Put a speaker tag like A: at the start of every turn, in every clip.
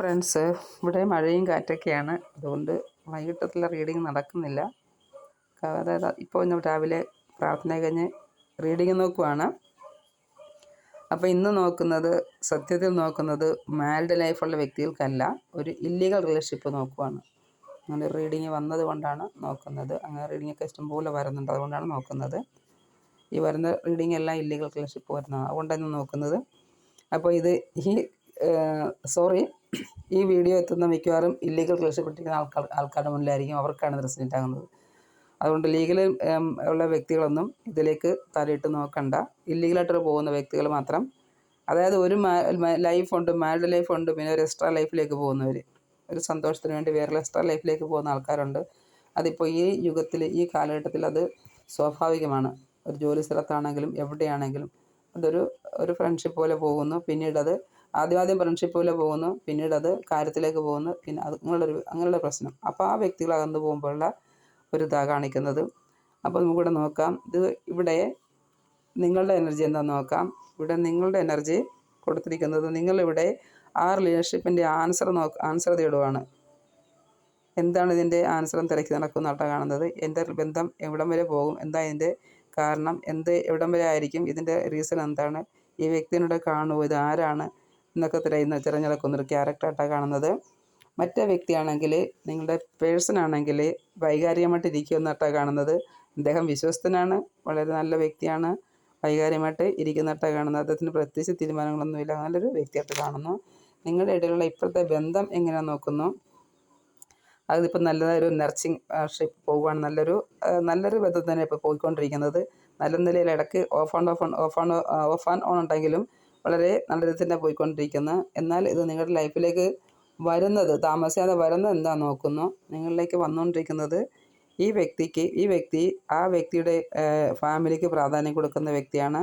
A: Friends ഇവിടെ മഴയും കാറ്റൊക്കെയാണ്. അതുകൊണ്ട് വൈകിട്ടത്തിലെ റീഡിങ് നടക്കുന്നില്ല. അതായത് ഇപ്പോൾ ഇന്ന് രാവിലെ പ്രാർത്ഥന കഴിഞ്ഞ് റീഡിങ് നോക്കുവാണ്. അപ്പോൾ ഇന്ന് നോക്കുന്നത് സത്യത്തിൽ നോക്കുന്നത് മാരിഡ് ലൈഫുള്ള വ്യക്തികൾക്കല്ല ഒരു ഇല്ലീഗൽ റിലേഷൻഷിപ്പ് നോക്കുവാണ്. അങ്ങനെ റീഡിങ് വന്നത് കൊണ്ടാണ് നോക്കുന്നത്. അങ്ങനെ റീഡിംഗ് ഒക്കെ ഇഷ്ടംപോലെ വരുന്നുണ്ട് അതുകൊണ്ടാണ് നോക്കുന്നത്. ഈ വരുന്ന റീഡിംഗ് എല്ലാം ഇല്ലീഗൽ റിലേഷൻഷിപ്പ് വരുന്നതാണ് അതുകൊണ്ടാണ് നോക്കുന്നത്. അപ്പോൾ ഇത് ഈ സോറി ഈ വീഡിയോ എത്തുന്ന മിക്കവാറും ഇല്ലീഗൽ റിലേഷൻഷിപ്പ് ഇട്ടിരിക്കുന്ന ആൾക്കാർ ആൾക്കാരുടെ മുന്നിലായിരിക്കും അവർക്കാണ് ഇത് റെസിഡന്റ് ആകുന്നത്. അതുകൊണ്ട് ലീഗൽ ഉള്ള വ്യക്തികളൊന്നും ഇതിലേക്ക് തലയിട്ട് നോക്കണ്ട. ഇല്ലീഗലായിട്ട് പോകുന്ന വ്യക്തികൾ മാത്രം അതായത് ഒരു ലൈഫ് ഉണ്ട് മാരിഡ് ലൈഫ് ഉണ്ട് പിന്നെ ഒരു എക്സ്ട്രാ ലൈഫിലേക്ക് പോകുന്നവർ ഒരു സന്തോഷത്തിന് വേണ്ടി വേറെ എക്സ്ട്രാ ലൈഫിലേക്ക് പോകുന്ന ആൾക്കാരുണ്ട്. അതിപ്പോൾ ഈ യുഗത്തിൽ ഈ കാലഘട്ടത്തിൽ അത് സ്വാഭാവികമാണ്. ഒരു ജോലി സ്ഥലത്താണെങ്കിലും എവിടെയാണെങ്കിലും അതൊരു ഒരു ഫ്രണ്ട്ഷിപ്പ് പോലെ പോകുന്നു. പിന്നീട് അത് ആദ്യം ആദ്യം ഫ്രണ്ട്ഷിപ്പ് പോലെ പോകുന്നു പിന്നീട് അത് കാര്യത്തിലേക്ക് പോകുന്നു പിന്നെ അത് അങ്ങനെയുള്ളൊരു അങ്ങനെയുള്ള പ്രശ്നം. അപ്പോൾ ആ വ്യക്തികൾ അകന്നു പോകുമ്പോഴുള്ള ഒരു ഇതാണ് കാണിക്കുന്നത്. അപ്പോൾ നമുക്കിവിടെ നോക്കാം. ഇത് ഇവിടെ നിങ്ങളുടെ എനർജി എന്താണെന്ന് നോക്കാം. ഇവിടെ നിങ്ങളുടെ എനർജി കൊടുത്തിരിക്കുന്നത് നിങ്ങളിവിടെ ആ റിലേഷൻഷിപ്പിന്റെ ആൻസർ നോക്ക് ആൻസർ തേടുവാണ് എന്താണ് ഇതിന്റെ ആൻസറും തിരക്കി നടക്കുന്നതായിട്ടാണ് കാണുന്നത്. എന്റെ ബന്ധം എവിടം വരെ പോകും? എന്താ ഇതിന്റെ കാരണം? എന്ത് എവിടം വരെ ആയിരിക്കും? ഇതിന്റെ റീസൺ എന്താണ്? ഈ വ്യക്തിനോട് കാണുമോ ഇത് ആരാണ്? എന്നൊക്കെ തിരയുന്ന തിരഞ്ഞെടുക്കുന്നൊരു ക്യാരക്ടറായിട്ടാണ് കാണുന്നത്. മറ്റേ വ്യക്തിയാണെങ്കിൽ നിങ്ങളുടെ പേഴ്സണാണെങ്കിൽ വൈകാരികമായിട്ട് ഇരിക്കുന്നതായിട്ടാണ് കാണുന്നത്. അദ്ദേഹം വിശ്വസ്തനാണ് വളരെ നല്ല വ്യക്തിയാണ്. വൈകാരികമായിട്ട് ഇരിക്കുന്നിട്ടാണ് കാണുന്നത്. അദ്ദേഹത്തിന് പ്രത്യേകിച്ച് തീരുമാനങ്ങളൊന്നുമില്ല. നല്ലൊരു വ്യക്തിയായിട്ട് കാണുന്നു. നിങ്ങളുടെ ഇടയിലുള്ള ഇപ്പോഴത്തെ ബന്ധം എങ്ങനെ നോക്കുന്നു. അതിപ്പോൾ നല്ലൊരു നർച്ചിങ് ഷിപ്പ് പോവുകയാണ്. നല്ലൊരു നല്ലൊരു ബന്ധം തന്നെ ഇപ്പോൾ പോയിക്കൊണ്ടിരിക്കുന്നത്. നല്ല നിലയിൽ ഇടയ്ക്ക് off and off on off and off and on ഉണ്ടെങ്കിലും വളരെ നല്ല രീതിയിൽ തന്നെ പോയിക്കൊണ്ടിരിക്കുന്നു. എന്നാൽ ഇത് നിങ്ങളുടെ ലൈഫിലേക്ക് വരുന്നത് താമസിയാതെ വരുന്നത് എന്താ നോക്കുന്നു? നിങ്ങളിലേക്ക് വന്നുകൊണ്ടിരിക്കുന്നത് ഈ വ്യക്തിക്ക് ഈ വ്യക്തി ആ വ്യക്തിയുടെ ഫാമിലിക്ക് പ്രാധാന്യം കൊടുക്കുന്ന വ്യക്തിയാണ്.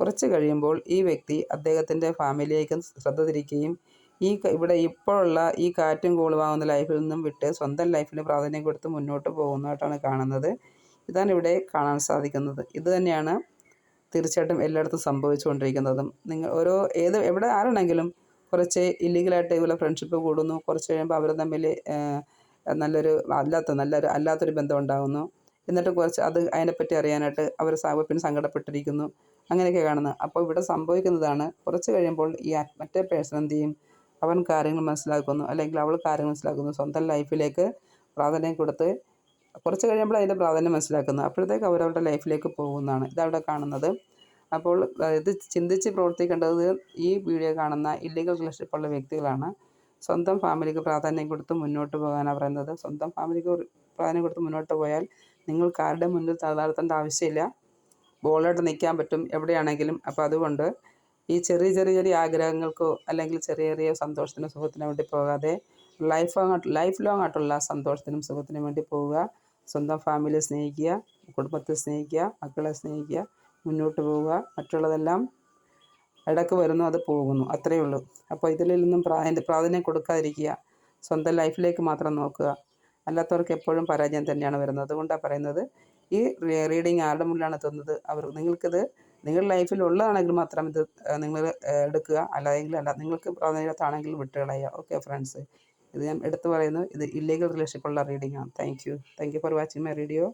A: കുറച്ച് കഴിയുമ്പോൾ ഈ വ്യക്തി അദ്ദേഹത്തിന്റെ ഫാമിലിയേക്കും ശ്രദ്ധ തിരിക്കുകയും ഈ ഇവിടെ ഇപ്പോഴുള്ള ഈ കാറ്റും കൂളുമാകുന്ന ലൈഫിൽ നിന്നും വിട്ട് സ്വന്തം ലൈഫിന് പ്രാധാന്യം കൊടുത്ത് മുന്നോട്ട് പോകുന്നതായിട്ടാണ് കാണുന്നത്. ഇതാണ് ഇവിടെ കാണാൻ സാധിക്കുന്നത്. ഇത് തന്നെയാണ് തീർച്ചയായിട്ടും എല്ലായിടത്തും സംഭവിച്ചുകൊണ്ടിരിക്കുന്നതും. നിങ്ങൾ ഓരോ ഏത് എവിടെ ആരാണെങ്കിലും കുറച്ച് ഇല്ലീഗലായിട്ട് ഇതുപോലെ ഫ്രണ്ട്ഷിപ്പ് കൂടുന്നു. കുറച്ച് കഴിയുമ്പോൾ അവർ തമ്മിൽ നല്ലൊരു അല്ലാത്ത നല്ലൊരു അല്ലാത്തൊരു ബന്ധം ഉണ്ടാകുന്നു എന്നിട്ട് കുറച്ച് അത് അതിനെപ്പറ്റി അറിയാനായിട്ട് അവർ പിന്നെ സങ്കടപ്പെട്ടിരിക്കുന്നു. അങ്ങനെയൊക്കെ കാണുന്നത് അപ്പോൾ ഇവിടെ സംഭവിക്കുന്നതാണ് കുറച്ച് കഴിയുമ്പോൾ ഈ മറ്റേ പേഴ്സൺ എന്ത് ചെയ്യും? അവൻ കാര്യങ്ങൾ മനസ്സിലാക്കുന്നു. അല്ലെങ്കിൽ അവൾ കാര്യങ്ങൾ മനസ്സിലാക്കുന്നു. സ്വന്തം ലൈഫിലേക്ക് പ്രാധാന്യം കൊടുത്ത് കുറച്ച് കഴിയുമ്പോൾ അതിന്റെ പ്രാധാന്യം മനസ്സിലാക്കുന്നു. അപ്പോഴത്തേക്ക് അവരവരുടെ ലൈഫിലേക്ക് പോകുന്നതാണ്. ഇതവിടെ കാണുന്നത്. അപ്പോൾ ഇത് ചിന്തിച്ച് പ്രവർത്തിക്കേണ്ടത് ഈ വീഡിയോ കാണുന്ന ഇല്ലീഗൽ റിലേഷൻഷിപ്പുള്ള വ്യക്തികളാണ്. സ്വന്തം ഫാമിലിക്ക് പ്രാധാന്യം കൊടുത്ത് മുന്നോട്ട് പോകാനാണ് പറയുന്നത്. സ്വന്തം ഫാമിലിക്ക് പ്രാധാന്യം കൊടുത്ത് മുന്നോട്ട് പോയാൽ നിങ്ങൾ ആരുടെ മുന്നിൽ തളർത്തേണ്ട ആവശ്യമില്ല. ബോളായിട്ട് നിൽക്കാൻ പറ്റും എവിടെയാണെങ്കിലും. അപ്പോൾ അതുകൊണ്ട് ഈ ചെറിയ ചെറിയ ചെറിയ ആഗ്രഹങ്ങൾക്കോ അല്ലെങ്കിൽ ചെറിയ ചെറിയ സന്തോഷത്തിനും സുഖത്തിനും വേണ്ടി പോകാതെ ലൈഫ് ലൈഫ് ലോങ് ആയിട്ടുള്ള സന്തോഷത്തിനും സുഖത്തിനും വേണ്ടി പോവുക. സ്വന്തം ഫാമിലിയെ സ്നേഹിക്കുക കുടുംബത്തെ സ്നേഹിക്കുക മക്കളെ സ്നേഹിക്കുക മുന്നോട്ട് പോവുക. മറ്റുള്ളതെല്ലാം ഇടയ്ക്ക് വരുന്നു അത് പോകുന്നു. അത്രയേ ഉള്ളൂ. അപ്പോൾ ഇതിലൊന്നും പ്രാധാന്യം പ്രാധാന്യം കൊടുക്കാതിരിക്കുക. സ്വന്തം ലൈഫിലേക്ക് മാത്രം നോക്കുക. അല്ലാത്തവർക്ക് എപ്പോഴും പരാജയം തന്നെയാണ് വരുന്നത്. അതുകൊണ്ടാണ് പറയുന്നത് ഈ റീഡിങ് ആരുടെ മുന്നിലാണ് എത്തുന്നത്? അവർ നിങ്ങൾക്കിത് നിങ്ങളുടെ ലൈഫിൽ ഉള്ളതാണെങ്കിൽ മാത്രം ഇത് നിങ്ങൾ എടുക്കുക. അല്ലെങ്കിൽ അല്ല നിങ്ങൾക്ക് പ്രാധാന്യത്താണെങ്കിൽ വിട്ടുകളയുക. ഓക്കെ ഫ്രണ്ട്സ് ഇത് ഞാൻ എടുത്തു പറയുന്നു. ഇത് ഇല്ലീഗൽ റിലേഷൻഷിപ്പുള്ള റീഡിംഗ് ആണ്. Thank you thank you for watching my video